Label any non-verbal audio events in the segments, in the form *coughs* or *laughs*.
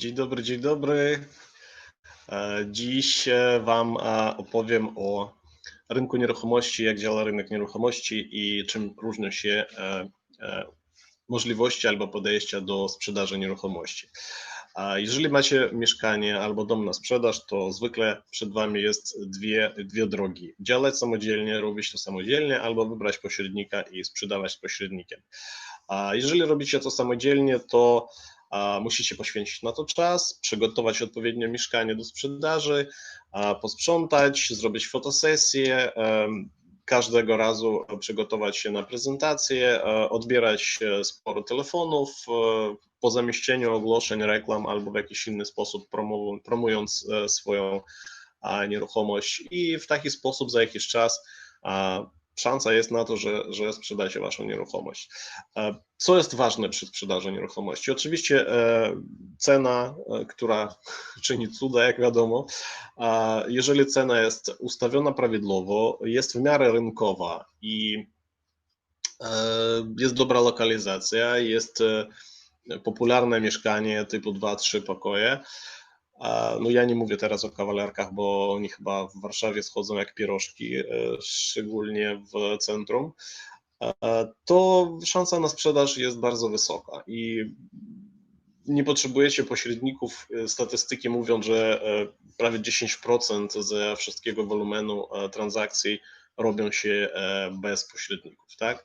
Dzień dobry, dzień dobry. E, Dziś e, Wam e, opowiem o rynku nieruchomości, jak działa rynek nieruchomości i czym różnią się możliwości albo podejścia do sprzedaży nieruchomości. Jeżeli macie mieszkanie albo dom na sprzedaż, to zwykle przed Wami jest dwie, dwie drogi. Działać samodzielnie, robić to samodzielnie, albo wybrać pośrednika i sprzedawać z pośrednikiem. Jeżeli robicie to samodzielnie, to a, musicie poświęcić na to czas, przygotować odpowiednio mieszkanie do sprzedaży, posprzątać, zrobić fotosesję, każdego razu przygotować się na prezentację, e, odbierać e, sporo telefonów e, po zamieszczeniu ogłoszeń, reklam albo w jakiś inny sposób promu- promując swoją nieruchomość i w taki sposób za jakiś czas szansa jest na to, że, że sprzedacie waszą nieruchomość. E, Co jest ważne przy sprzedaży nieruchomości? Oczywiście e, cena, e, która *laughs* czyni cuda, jak wiadomo. Jeżeli cena jest ustawiona prawidłowo, jest w miarę rynkowa i jest dobra lokalizacja, jest popularne mieszkanie typu 2-3 pokoje. No ja nie mówię teraz o kawalerkach, bo oni chyba w Warszawie schodzą jak pierożki, e, szczególnie w centrum. E, To szansa na sprzedaż jest bardzo wysoka i nie potrzebujecie pośredników. Statystyki mówią, że e, prawie 10% ze wszystkiego wolumenu e, transakcji robią się e, bez pośredników, tak?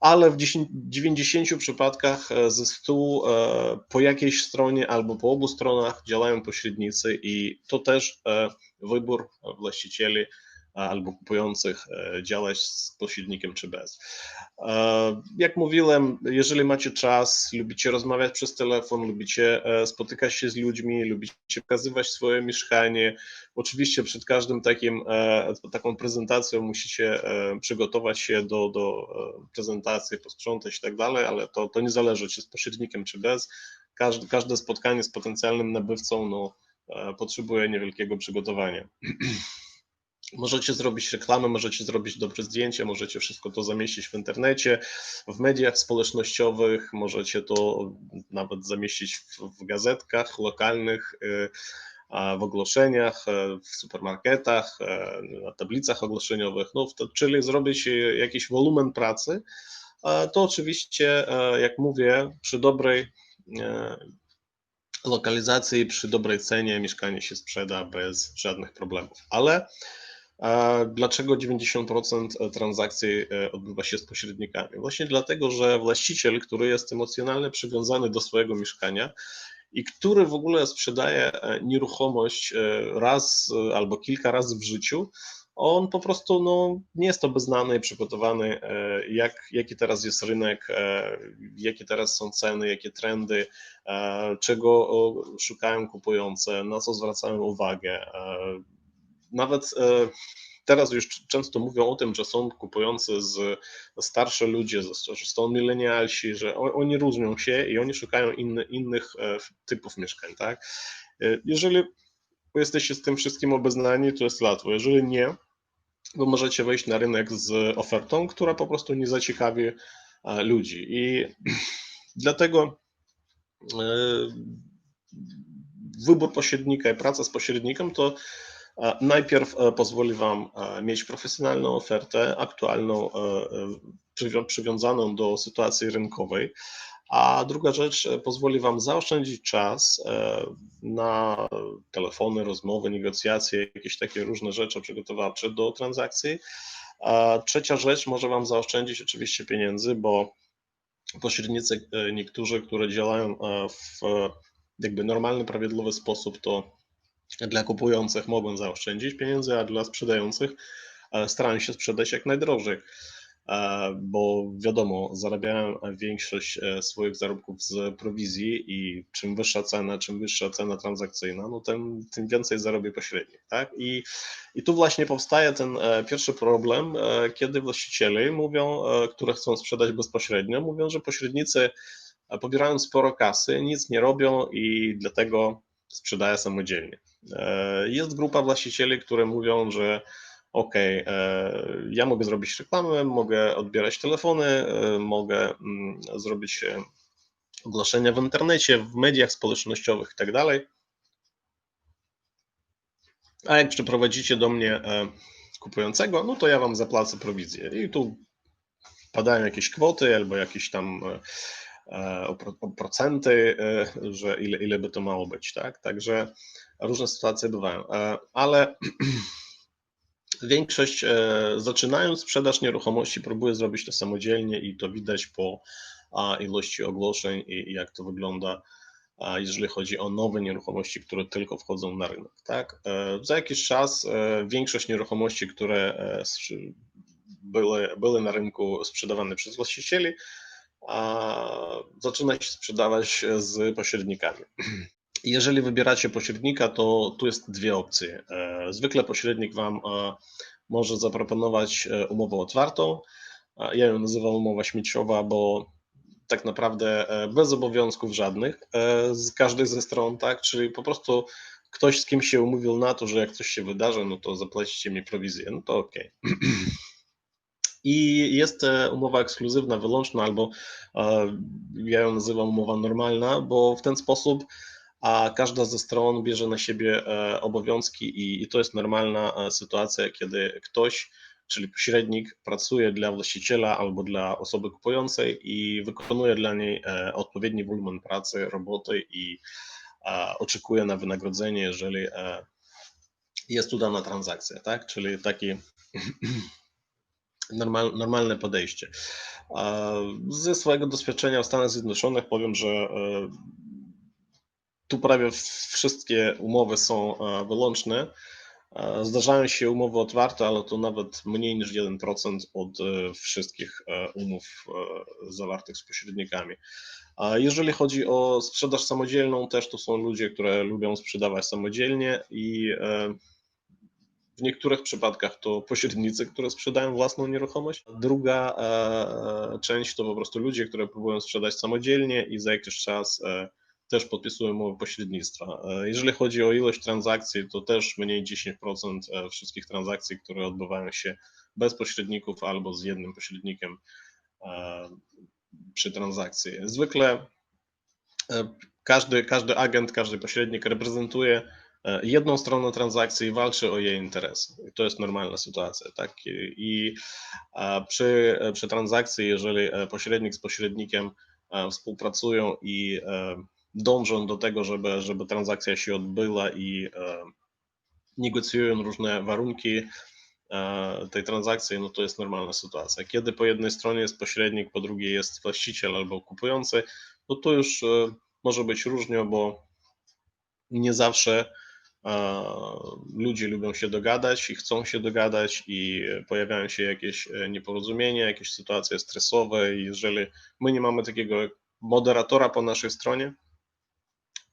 Ale w 10 90 przypadkach e, ze 100 e, po jakiejś stronie albo po obu stronach działają pośrednicy i to też e, wybór właścicieli albo kupujących e, działać z pośrednikiem czy bez. E, Jak mówiłem, jeżeli macie czas, lubicie rozmawiać przez telefon, lubicie e, spotykać się z ludźmi, lubicie pokazywać swoje mieszkanie, oczywiście przed każdym takim, taką prezentacją musicie przygotować się do, do prezentacji, posprzątać i tak dalej, ale to, to nie zależy, czy z pośrednikiem, czy bez. Każde, każde spotkanie z potencjalnym nabywcą no, potrzebuje niewielkiego przygotowania. *clears throat* Możecie zrobić reklamę, możecie zrobić dobre zdjęcie, możecie wszystko to zamieścić w internecie, w mediach społecznościowych, możecie to nawet zamieścić w, w gazetkach lokalnych, y, w ogłoszeniach, e, w supermarketach, e, na tablicach ogłoszeniowych, no, czyli zrobić jakiś wolumen pracy. To oczywiście, jak mówię, przy dobrej lokalizacji, przy dobrej cenie mieszkanie się sprzeda bez żadnych problemów. Ale Dlaczego 90% transakcji e, odbywa się z pośrednikami? Właśnie dlatego, że właściciel, który jest emocjonalnie przywiązany do swojego mieszkania i który w ogóle sprzedaje e, nieruchomość e, raz albo kilka razy w życiu, on po prostu no, nie jest to beznany i przygotowany, jak, jaki teraz jest rynek, jakie teraz są ceny, jakie trendy, czego szukają kupujące, na co zwracają uwagę. Nawet e, teraz już często mówią o tym, że są kupujący z starsze ludzie, że są milenialsi, że oni różnią się i oni szukają inny, innych e, typów mieszkań, tak? E, Jeżeli jesteście z tym wszystkim obeznani, to jest łatwo. Jeżeli nie, to możecie wejść na rynek z ofertą, która po prostu nie zaciekawi ludzi. I *clears throat* dlatego wybór pośrednika i praca z pośrednikiem to najpierw e, pozwoli Wam e, mieć profesjonalną ofertę, aktualną, e, przywią- przywiązaną do sytuacji rynkowej, a druga rzecz pozwoli Wam zaoszczędzić czas na telefony, rozmowy, negocjacje, jakieś takie różne rzeczy przygotowawcze do transakcji. A trzecia rzecz może Wam zaoszczędzić oczywiście pieniędzy, bo pośrednicy niektórzy, które działają w jakby normalny, prawidłowy sposób, to dla kupujących mogą zaoszczędzić pieniędzy, a dla sprzedających e, starają się sprzedać jak najdrożej, e, bo wiadomo, zarabiają większość e, swoich zarobków z prowizji i czym wyższa cena, czym wyższa cena transakcyjna, no tym, tym więcej zarobi pośrednik, tak? I, I tu właśnie powstaje ten pierwszy problem, kiedy właściciele mówią, które chcą sprzedać bezpośrednio, mówią, że pośrednicy pobierają sporo kasy, nic nie robią i dlatego sprzedają samodzielnie. E, Jest grupa właścicieli, które mówią, że OK, ja mogę zrobić reklamę, mogę odbierać telefony, e, mogę mm, zrobić e, ogłoszenia w internecie, w mediach społecznościowych i tak. A jak przyprowadzicie do mnie e, kupującego, no to ja wam zapłacę prowizję. I tu padają jakieś kwoty albo jakieś tam e, procenty, że ile, ile by to mało być, tak? Także różne sytuacje bywają, ale *clears throat* Większość, e, zaczynając sprzedaż nieruchomości, próbuje zrobić to samodzielnie i to widać po ilości ogłoszeń i jak to wygląda, jeżeli chodzi o nowe nieruchomości, które tylko wchodzą na rynek. Tak? E, za jakiś czas e, większość nieruchomości, które były, były na rynku sprzedawane przez właścicieli, zaczyna się sprzedawać z pośrednikami. *clears throat* Jeżeli wybieracie pośrednika, to tu jest dwie opcje. E, zwykle pośrednik Wam e, może zaproponować e, umowę otwartą. Ja ją nazywam umowa śmieciowa, bo tak naprawdę bez obowiązków żadnych z każdej ze stron, tak? Czyli po prostu ktoś z kim się umówił na to, że jak coś się wydarzy, no to zapłacicie mi prowizję, no to ok. *clears throat* I jest umowa ekskluzywna, wyłączna, albo ja ją nazywam umowa normalna, bo w ten sposób a każda ze stron bierze na siebie e, obowiązki i, i to jest normalna e, sytuacja, kiedy ktoś, czyli pośrednik, pracuje dla właściciela albo dla osoby kupującej i wykonuje dla niej e, odpowiedni wolumen pracy, roboty i oczekuje na wynagrodzenie, jeżeli jest udana transakcja, tak? Czyli *clears throat* normal, normalne podejście. Ze swojego doświadczenia w Stanach Zjednoczonych powiem, że tu prawie wszystkie umowy są e, wyłączne. E, zdarzają się umowy otwarte, ale to nawet mniej niż 1% od e, wszystkich umów zawartych z pośrednikami. A jeżeli chodzi o sprzedaż samodzielną, też to są ludzie, które lubią sprzedawać samodzielnie i w niektórych przypadkach to pośrednicy, które sprzedają własną nieruchomość. Druga część to po prostu ludzie, które próbują sprzedać samodzielnie i za jakiś czas też podpisują umowę pośrednictwa. E, jeżeli chodzi o ilość transakcji, to też mniej 10% e, wszystkich transakcji, które odbywają się bez pośredników albo z jednym pośrednikiem e, przy transakcji. Zwykle każdy, każdy agent, każdy pośrednik reprezentuje jedną stronę transakcji i walczy o jej interesy. I to jest normalna sytuacja. Tak? I przy, przy transakcji, jeżeli pośrednik z pośrednikiem współpracują i dążą do tego, żeby, żeby transakcja się odbyła i e, negocjują różne warunki e, tej transakcji, no to jest normalna sytuacja. Kiedy po jednej stronie jest pośrednik, po drugiej jest właściciel albo kupujący, no to już e, może być różnie, bo nie zawsze ludzie lubią się dogadać i chcą się dogadać i pojawiają się jakieś nieporozumienia, jakieś sytuacje stresowe i jeżeli my nie mamy takiego moderatora po naszej stronie,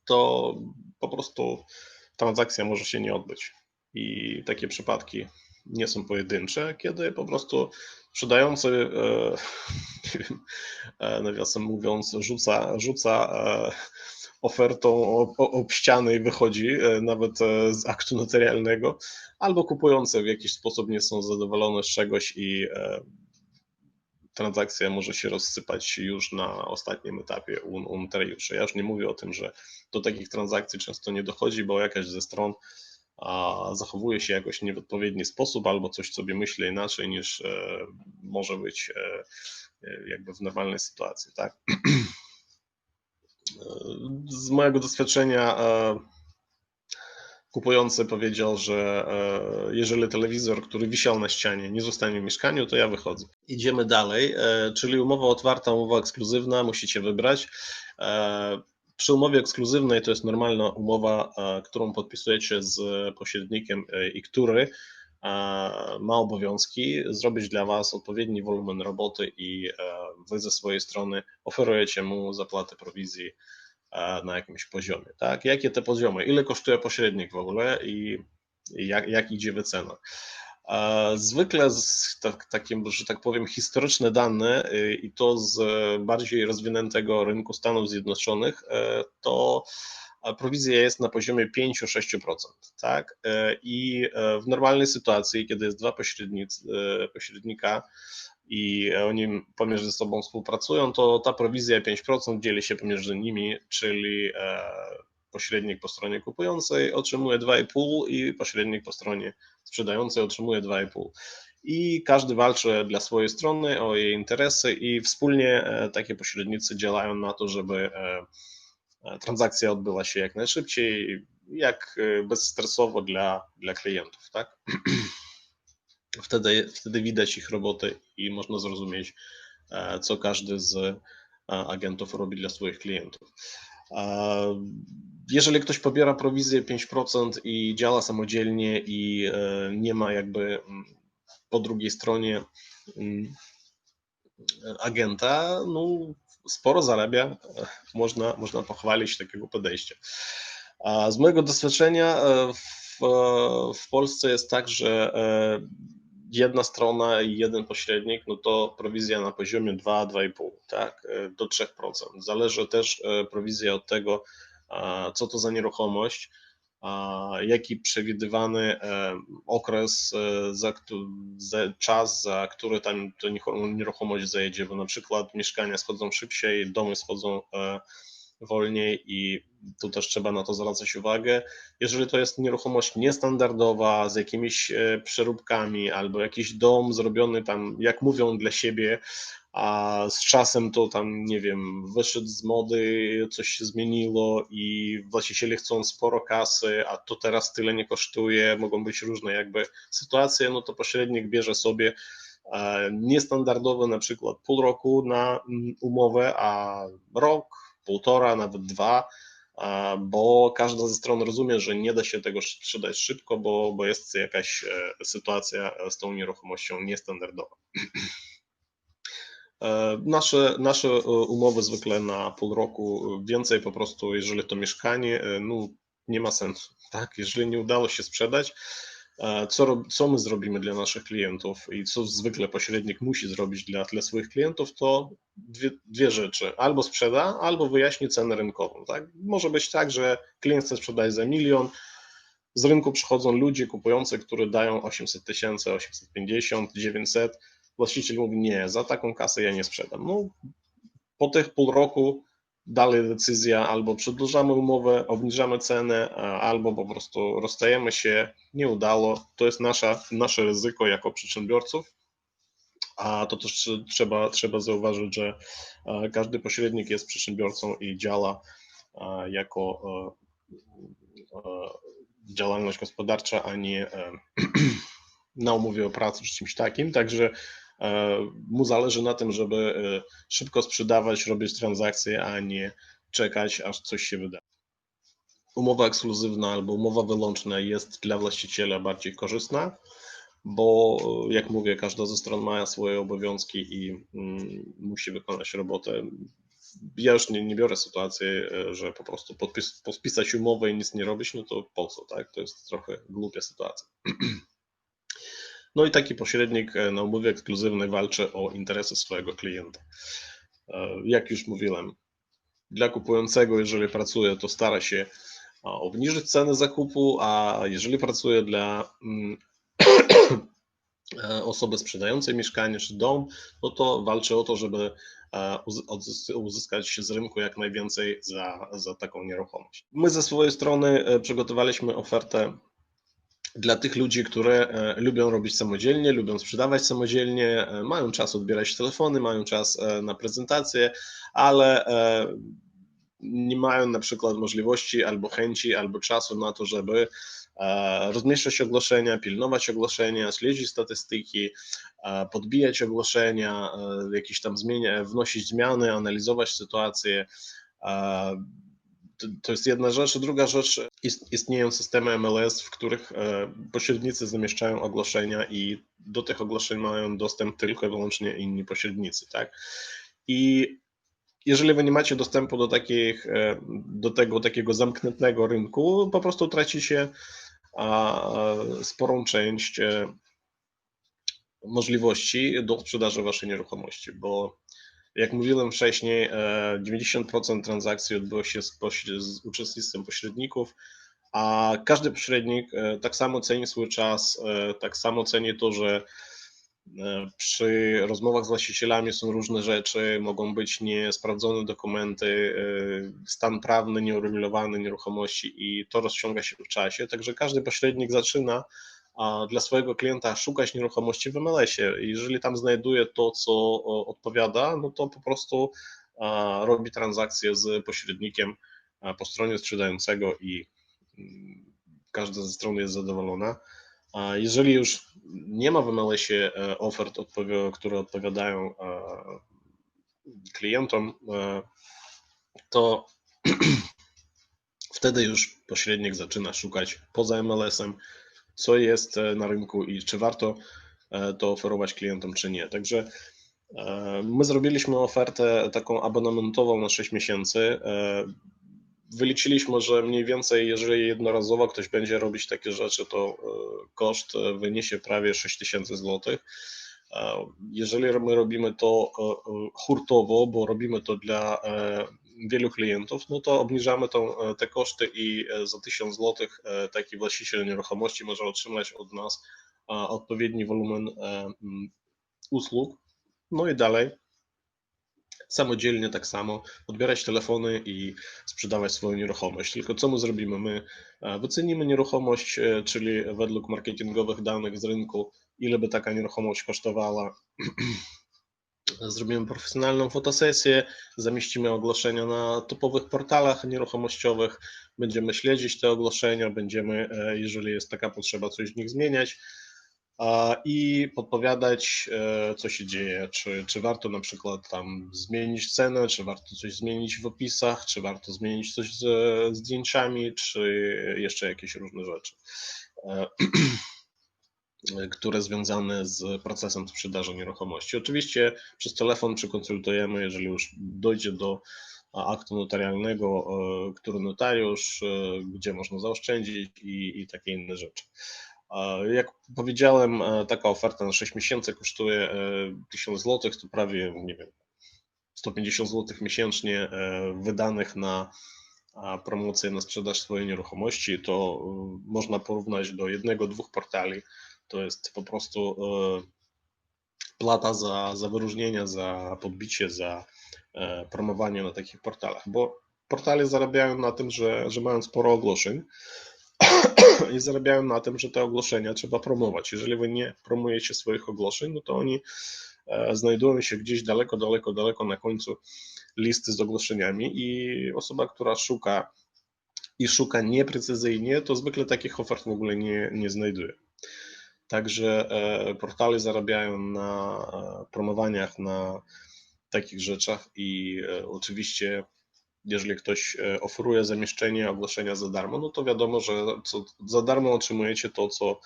to po prostu transakcja może się nie odbyć. I takie przypadki nie są pojedyncze, kiedy po prostu sprzedający, e, *laughs* nie wiem, e, nawiasem mówiąc, rzuca, rzuca e, ofertą ob ściany i wychodzi nawet z aktu notarialnego, albo kupujący w jakiś sposób nie są zadowolone z czegoś i transakcja może się rozsypać już na ostatnim etapie u, u notariuszy. Ja już nie mówię o tym, że do takich transakcji często nie dochodzi, bo jakaś ze stron zachowuje się jakoś nie w odpowiedni sposób albo coś sobie myśli inaczej niż e, może być e, e jakby w normalnej sytuacji. Tak? *clears throat* Z mojego doświadczenia kupujący powiedział, że e, jeżeli telewizor, który wisiał na ścianie, nie zostanie w mieszkaniu, to ja wychodzę. Idziemy dalej, e, czyli umowa otwarta, umowa ekskluzywna, musicie wybrać. E, przy umowie ekskluzywnej to jest normalna umowa, którą podpisujecie z pośrednikiem i który ma obowiązki zrobić dla Was odpowiedni wolumen roboty i Wy ze swojej strony oferujecie mu zapłatę prowizji na jakimś poziomie. Tak? Jakie te poziomy? Ile kosztuje pośrednik w ogóle i jak, jak idzie wycena? Zwykle z tak, takim, że tak powiem, historyczne dane y, i to z bardziej rozwiniętego rynku Stanów Zjednoczonych, y, to prowizja jest na poziomie 5-6%. Tak? Y, I w normalnej sytuacji, kiedy jest dwa pośrednika, i oni pomiędzy sobą współpracują, to ta prowizja 5% dzieli się pomiędzy nimi, czyli e, pośrednik po stronie kupującej otrzymuje 2,5 i pośrednik po stronie sprzedającej otrzymuje 2,5. I każdy walczy dla swojej strony o jej interesy i wspólnie e, takie pośrednicy działają na to, żeby transakcja odbyła się jak najszybciej, jak bezstresowo dla, dla klientów, tak? *clears throat* Wtedy, wtedy widać ich roboty i można zrozumieć, e, co każdy z e, agentów robi dla swoich klientów. E, jeżeli ktoś pobiera prowizję 5% i działa samodzielnie i nie ma jakby mm, po drugiej stronie mm, agenta, no sporo zarabia, można, można pochwalić takiego podejścia. Z mojego doświadczenia w, w Polsce jest tak, że jedna strona i jeden pośrednik, no to prowizja na poziomie 2-2,5, tak, e, do 3%. Zależy też e, prowizja od tego, co to za nieruchomość, jaki przewidywany e, okres, za, za, czas, za który tam to nieruchomość zajedzie, bo na przykład mieszkania schodzą szybciej, domy schodzą wolniej i tu też trzeba na to zwracać uwagę. Jeżeli to jest nieruchomość niestandardowa, z jakimiś e, przeróbkami, albo jakiś dom zrobiony tam, jak mówią, dla siebie, a z czasem to tam, nie wiem, wyszedł z mody, coś się zmieniło i właściciele chcą sporo kasy, a to teraz tyle nie kosztuje, mogą być różne jakby sytuacje, no to pośrednik bierze sobie e, niestandardowe na przykład pół roku na mm, umowę, a rok, półtora, nawet dwa, bo każda ze stron rozumie, że nie da się tego sprzedać szybko, bo, bo jest jakaś e, sytuacja z tą nieruchomością niestandardowa. E, nasze, nasze e, umowy zwykle na pół roku, więcej po prostu, jeżeli to mieszkanie, no nie ma sensu. Tak? Jeżeli nie udało się sprzedać, co, co my zrobimy dla naszych klientów i co zwykle pośrednik musi zrobić dla, dla swoich klientów, to dwie, dwie rzeczy. Albo sprzeda, albo wyjaśni cenę rynkową. Tak? Może być tak, że klient chce sprzedać za milion, z rynku przychodzą ludzie kupujący, którzy dają 800 tysięcy, 850, 900. Właściciel mówi, nie, za taką kasę ja nie sprzedam. No, po tych pół roku dalej decyzja albo przedłużamy umowę, obniżamy cenę, albo po prostu rozstajemy się, nie udało. To jest nasza, nasze ryzyko jako przedsiębiorców. A to też trzeba, trzeba zauważyć, że każdy pośrednik jest przedsiębiorcą i działa jako działalność gospodarcza, a nie *clears throat* na umowie o pracę czy czymś takim. Także E, mu zależy na tym, żeby e, szybko sprzedawać, robić transakcje, a nie czekać, aż coś się wyda. Umowa ekskluzywna albo umowa wyłączna jest dla właściciela bardziej korzystna, bo jak mówię, każda ze stron ma swoje obowiązki i mm, musi wykonać robotę. Ja już nie, nie biorę sytuacji, e, że po prostu podpis, podpisać umowę i nic nie robić, no to po co, tak? To jest trochę głupia sytuacja. *clears throat* No i taki pośrednik e, na umowie ekskluzywnej walczy o interesy swojego klienta. E, jak już mówiłem, dla kupującego, jeżeli pracuje, to stara się obniżyć cenę zakupu, a jeżeli pracuje dla mm, *coughs* e, osoby sprzedającej mieszkanie czy dom, no to walczy o to, żeby uzyskać z rynku jak najwięcej za, za taką nieruchomość. My ze swojej strony przygotowaliśmy ofertę dla tych ludzi, które e, lubią robić samodzielnie, lubią sprzedawać samodzielnie, e, mają czas odbierać telefony, mają czas e, na prezentację, ale nie mają na przykład możliwości albo chęci, albo czasu na to, żeby rozmieszczać ogłoszenia, pilnować ogłoszenia, śledzić statystyki, podbijać ogłoszenia, jakieś tam zmienia, wnosić zmiany, analizować sytuację to jest jedna rzecz. Druga rzecz, istnieją systemy MLS, w których e, pośrednicy zamieszczają ogłoszenia i do tych ogłoszeń mają dostęp tylko i wyłącznie inni pośrednicy, tak? I jeżeli wy nie macie dostępu do, takich, e, do tego takiego zamkniętego rynku, po prostu tracicie sporą część e, możliwości do sprzedaży waszej nieruchomości, bo jak mówiłem wcześniej, 90% e, transakcji odbyło się z, z uczestnictwem pośredników, a każdy pośrednik e, tak samo ceni swój czas, e, tak samo ceni to, że Przy rozmowach z właścicielami są różne rzeczy, mogą być niesprawdzone dokumenty, stan prawny nieuregulowany nieruchomości i to rozciąga się w czasie. Także każdy pośrednik zaczyna dla swojego klienta szukać nieruchomości w MLS-ie. Jeżeli tam znajduje to, co odpowiada, no to po prostu robi transakcję z pośrednikiem po stronie sprzedającego i mm, każda ze stron jest zadowolona. Jeżeli już nie ma w MLS-ie ofert, które odpowiadają klientom, e, to *clears throat* wtedy już pośrednik zaczyna szukać poza MLS-em, co jest e, na rynku i czy warto e, to oferować klientom, czy nie. Także e, my zrobiliśmy ofertę taką abonamentową na 6 miesięcy. Wyliczyliśmy, że mniej więcej, jeżeli jednorazowo ktoś będzie robić takie rzeczy, to koszt wyniesie prawie 6 tysięcy złotych. Jeżeli my robimy to e, e, hurtowo, bo robimy to dla e, wielu klientów, no to obniżamy tą, te koszty i za 1000 złotych e, taki właściciel nieruchomości może otrzymać od nas odpowiedni wolumen usług. No i dalej samodzielnie tak samo odbierać telefony i sprzedawać swoją nieruchomość. Tylko co my zrobimy? My wycenimy nieruchomość, czyli według marketingowych danych z rynku, ile by taka nieruchomość kosztowała. *clears throat* Zrobimy profesjonalną fotosesję, zamieścimy ogłoszenia na topowych portalach nieruchomościowych, będziemy śledzić te ogłoszenia, będziemy, e, jeżeli jest taka potrzeba, coś w nich zmieniać i podpowiadać, e, co się dzieje, czy, czy warto na przykład tam zmienić cenę, czy warto coś zmienić w opisach, czy warto zmienić coś z zdjęciami, czy jeszcze jakieś różne rzeczy, e, *clears throat* które związane z procesem sprzedaży nieruchomości. Oczywiście przez telefon przekonsultujemy, jeżeli już dojdzie do aktu notarialnego, e, który notariusz, e, gdzie można zaoszczędzić i, i takie inne rzeczy. Jak powiedziałem, e, taka oferta na 6 miesięcy kosztuje e, 1000 zł, to prawie, nie wiem, 150 zł miesięcznie wydanych na promocję, na sprzedaż swojej nieruchomości. To można porównać do jednego, dwóch portali. To jest po prostu e, plata za, za wyróżnienia, za podbicie, za e, promowanie na takich portalach, bo portale zarabiają na tym, że, że mają sporo ogłoszeń *clears throat* i zarabiają na tym, że te ogłoszenia trzeba promować. Jeżeli wy nie promujecie swoich ogłoszeń, no to oni e, znajdują się gdzieś daleko, daleko, daleko na końcu listy z ogłoszeniami i osoba, która szuka i szuka nieprecyzyjnie, to zwykle takich ofert w ogóle nie, nie znajduje. Także e, portale zarabiają na e, promowaniach, na takich rzeczach i e, oczywiście jeżeli ktoś oferuje zamieszczenie ogłoszenia za darmo, no to wiadomo, że co, za darmo otrzymujecie to, co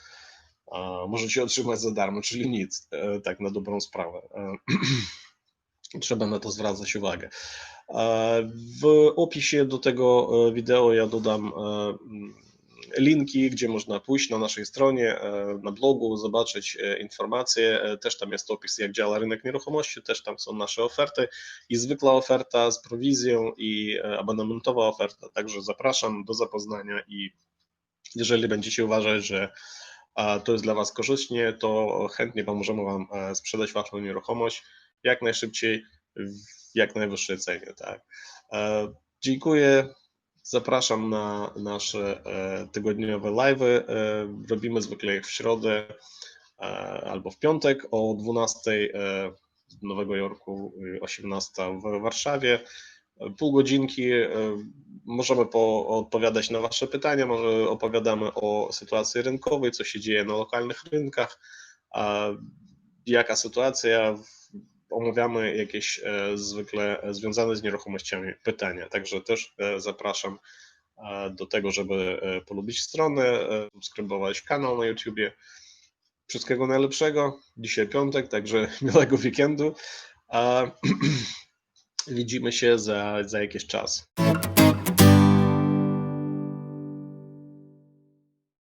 możecie otrzymać za darmo, czyli nic, tak na dobrą sprawę. *clears throat* Trzeba na to zwracać uwagę. W opisie do tego wideo ja dodam linki, gdzie można pójść na naszej stronie, e, na blogu, zobaczyć e, informacje. E, Też tam jest opis, jak działa rynek nieruchomości, też tam są nasze oferty i zwykła oferta z prowizją i abonamentowa oferta. Także zapraszam do zapoznania i jeżeli będziecie uważać, że to jest dla Was korzystnie, to chętnie pomożemy Wam sprzedać Waszą nieruchomość jak najszybciej, w jak najwyższej cenie. Tak. Dziękuję. Zapraszam na nasze e, tygodniowe live'y. E, Robimy zwykle ich w środę e, albo w piątek o 12 e, z Nowego Jorku, y, 18 w Warszawie. Pół godzinki możemy po, odpowiadać na Wasze pytania, może opowiadamy o sytuacji rynkowej, co się dzieje na lokalnych rynkach, jaka sytuacja, w- omawiamy jakieś e, zwykle związane z nieruchomościami pytania. Także też e, zapraszam e, do tego, żeby e, polubić stronę, e, subskrybować kanał na YouTubie. Wszystkiego najlepszego. Dzisiaj piątek, także *laughs* miłego weekendu. *clears throat* Widzimy się za, za jakiś czas.